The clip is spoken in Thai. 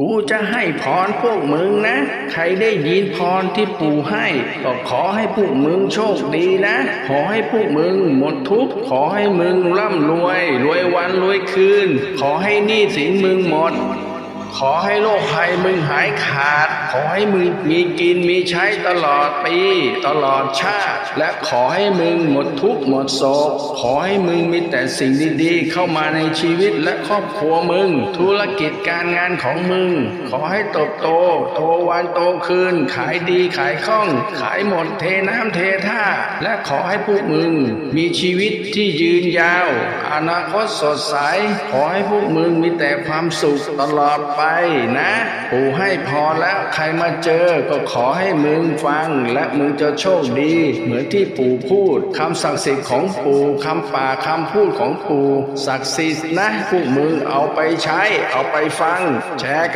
กูจะให้พรพวกมึงนะ ใครได้ยินพรที่ปู่ให้ ก็ขอให้พวกมึงโชคดีนะ ขอให้พวกมึงหมดทุกข์ ขอให้มึงร่ำรวย รวยวันรวยคืน ขอให้หนี้สินมึงหมด ขอให้โรคภัยมึงหายขาด ขอให้มึงมีกินมีใช้ตลอดปี ตลอดชาติ และขอให้มึงหมดทุกข์หมดโศก ขอให้มึงมีแต่สิ่งดีๆ เข้ามาในชีวิตและครอบครัวมึง ธุรกิจการงานของมึง ขอให้โตโต โตวันโตคืน ขายดีขายคล่อง ขายหมดเทน้ำเทท่า และขอให้พวกมึง มีชีวิตที่ยืนยาว อนาคตสดใส ขอให้พวกมึงมีแต่ความสุขตลอดไปนะปู่ให้พอแล้วใครมาเจอก็ขอให้มึงฟัง และมึงจะโชคดี เหมือนที่ปู่พูดคำศักดิ์สิทธิ์ของปู่คำป่าคำพูดของปู่ศักดิ์สิทธิ์นะพวกมึงเอาไปใช้ เอาไปฟัง แชร์กัน